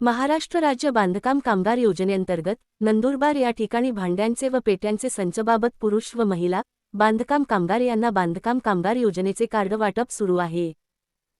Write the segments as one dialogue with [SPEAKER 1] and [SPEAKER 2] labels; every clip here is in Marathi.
[SPEAKER 1] महाराष्ट्र राज्य बांधकाम कामगार योजनेअंतर्गत नंदुरबार या ठिकाणी भांड्यांचे व पेट्यांचे संचबाबत पुरुष व महिला बांधकाम कामगार यांना बांधकाम कामगार योजनेचे कार्ड वाटप सुरू आहे.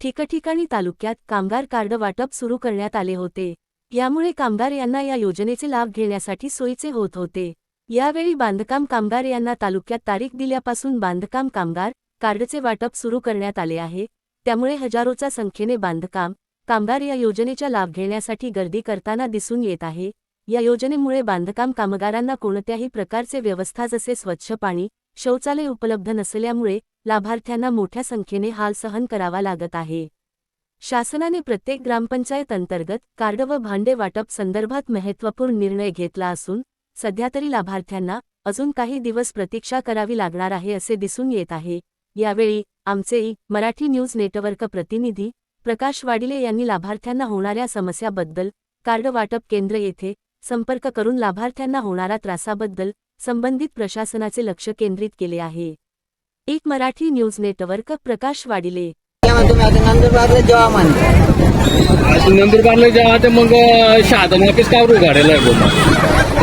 [SPEAKER 1] ठिकठिकाणी तालुक्यात कामगार कार्ड वाटप सुरू करण्यात आले होते. यामुळे कामगार यांना या योजनेचे लाभ घेण्यासाठी सोयीचे होत होते. यावेळी बांधकाम कामगार यांना तालुक्यात तारीख दिल्यापासून बांधकाम कामगार कार्डचे वाटप सुरू करण्यात आले आहे. त्यामुळे हजारोच्या संख्येने बांधकाम कामगार या योजनेचा लाभ घेण्यासाठी गर्दी करताना दिसून येत आहे. या योजनेमुळे बांधकाम कामगारांना कोणत्याही प्रकारचे व्यवस्था जसे स्वच्छ पाणी शौचालय उपलब्ध नसल्यामुळे लाभार्थ्यांना मोठ्या संख्येने हाल सहन करावा लागत आहे. शासनाने प्रत्येक ग्रामपंचायत अंतर्गत कार्ड व भांडे वाटप संदर्भात महत्त्वपूर्ण निर्णय घेतला असून सध्या तरी लाभार्थ्यांना अजून काही दिवस प्रतीक्षा करावी लागणार आहे असे दिसून येत आहे. यावेळी आमचे ई मराठी न्यूज नेटवर्क प्रतिनिधी प्रकाश वाडिले यांनी लाभार्थ्यांना होणाऱ्या समस्याबद्दल कार्ड वाटप केंद्र येथे संपर्क करून लाभार्थ्यांना होणारा त्रासाबद्दल संबंधित प्रशासनाचे लक्ष केंद्रित केले आहे. एक मराठी न्यूज नेटवर्क प्रकाश वाडिले.
[SPEAKER 2] नंदुरबारला जेव्हा म्हणता
[SPEAKER 3] नंदुरबारला जेव्हा ते मग शहादा ऑफिस का उघडायला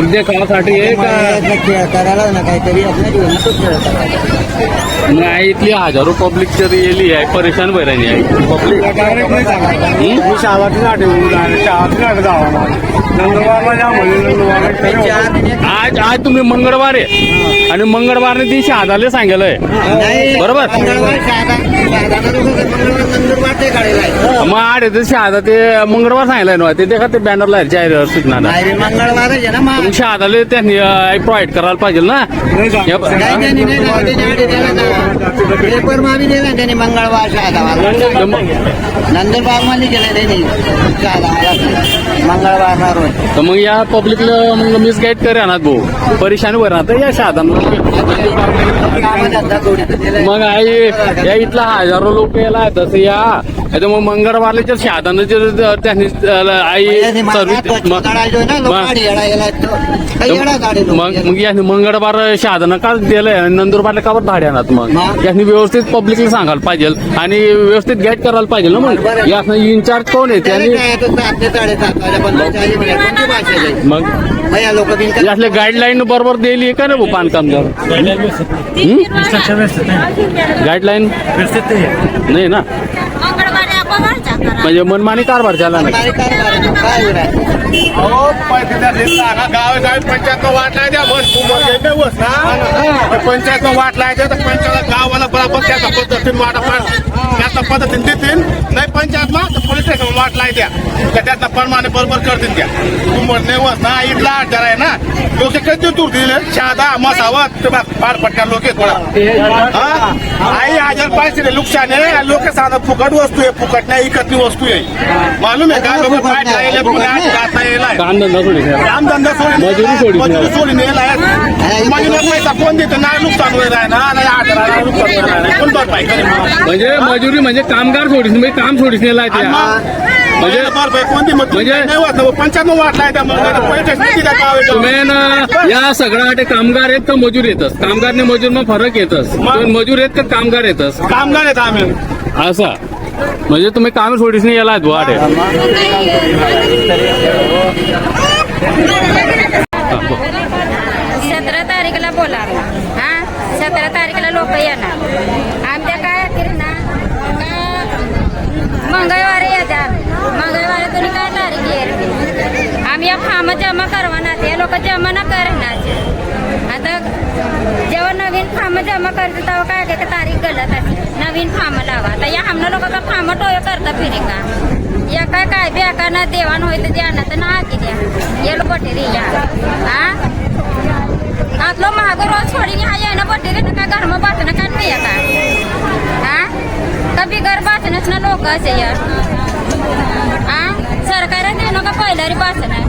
[SPEAKER 3] आहे बोलतो ते कामासाठी आहे का?
[SPEAKER 2] यातला खेळ करायला ना काहीतरी आपल्या जीवनातच खेळ करायला
[SPEAKER 3] नाही इथली हजारो पब्लिक तरी येली आहे परेशान वैराणी आहे. पब्लिक
[SPEAKER 4] मी शाळातून आठवून शाळातून जावा नंदुरबारला जा म्हणजे नंदुरबारला
[SPEAKER 3] आज आज तुम्ही मंगळवार आहे. आणि मंगळवारने ती शहादाला बरोबर?
[SPEAKER 2] काढायला आहे.
[SPEAKER 3] मग आठ येते शहादा ते मंगळवार सांगितलंय ना ते देखा ते बॅनरला आहे जाहीर सूचना
[SPEAKER 2] मंगळवार मग
[SPEAKER 3] मग शहादाला त्यांनी प्रोव्हाइड करायला पाहिजे ना.
[SPEAKER 2] पेपरमध्ये दिला त्यांनी मंगळवार शहादावाला
[SPEAKER 3] मग-
[SPEAKER 2] नंदुरबारमध्ये गेलं त्यांनी शहादावाला मंगळवार
[SPEAKER 3] तर मग या पब्लिकला मग मिसगाईड करे ना भाऊ परेशान वर तर या
[SPEAKER 2] दिलाय.
[SPEAKER 3] मग आई या इथला हजारो लोक याला तसं या मग मंगळवारला जर शहादानं जर त्यांनी आई सर्विस मग-. मग यांनी मंगळवार शहादानं का दिलंय? आणि नंदुरबारला का बरं भाडे आणत मग? यांनी व्यवस्थित पब्लिकला सांगायला पाहिजे. आणि व्यवस्थित गाईड करायला पाहिजे ना मग. यासनं इन्चार्ज कोण आहे? त्यांनी? मग?
[SPEAKER 2] लोक
[SPEAKER 3] गाईडलाईन बरोबर दिली का ना भाऊ बांधकाम गाईडलाईन नाही ना. म्हणजे मनमानी कारभार झाला ना
[SPEAKER 2] काय करायचं? काय
[SPEAKER 4] गाव गावी पंचायत वाटलाय द्या बस मग बस ना पंचायत वाटलाय द्या तर पंचायत गावाला बरोबर त्याचा पद्धतीने वाटा पाड. त्याच्या पद्धतीने देतील. नाही पंचायत मा तर पोलीस स्टेशन वाटलाय द्या. तर त्याचा प्रमाणे बरोबर करतील त्या. तू म्हणणे वस ना इथला जरा आहे ना. लोक कधी दूर दिले? शहादा मसावत पार पटका लोक थोडा हजार पैसे नुकसान आहे लोक साधा फुकट वस्तू आहे फुकट नाही इकतली वस्तू आहे. मालूम आहे का? लोक पाय राहिले पुण्यात जाता येलाय.
[SPEAKER 3] काम धंदा सोडी
[SPEAKER 4] काम धंदा सोडून
[SPEAKER 3] मजुरी.
[SPEAKER 4] मजुरी सोडून येलाय. मजुरीला पैसा कोण देतो? नाही नुकसान होईल आहे ना नाही आजाराला नुकसान होईल कोण भरपाई?
[SPEAKER 3] म्हणजे मजुरी म्हणजे कामगार सोडीस म्हणजे काम सोडीस नेला म्हणजे- म्हणजे-
[SPEAKER 4] तर गाव आहे.
[SPEAKER 3] तुम्ही ना या सगळ्या कामगार आहेत का मजूर येतस? कामगार ने मजूर मग फरक येतस.
[SPEAKER 4] मग?
[SPEAKER 3] तुम्ही मजूर आहेत का कामगार येतस?
[SPEAKER 4] कामगार आहेत आम्ही.
[SPEAKER 3] असा. म्हणजे तुम्ही काम सोडीस नाही याला वाट आहे
[SPEAKER 5] सतरा तारीखला बोलावला हा सतरा तारीखला लोक येणार आमच्या काय अखेर ना का मंगळवारी येतात मंगळवारी तुम्ही काय तारीख येईल आम्ही या फार्म जमा करवणार ते लोक जमा ना करणार. आता जेव्हा नवीन फार्म जमा करते तेव्हा काय काय तारीख गलत आहे. नवीन फार्म लावा. आता या हमना लोकांचा फार्म टोय करता फिरी का? या काय काय बेका ना देवाण होय तर द्या ना तर ना की द्या. ये लोक रे या हा आतलो महाग रोज छोडी हा येणं पडते ना काय घर मग बाटणं काय नाही का? हा का बिगर बाचणच ना लोक असे या? हा सरकार देणं का पहिल्यारी बाचण आहे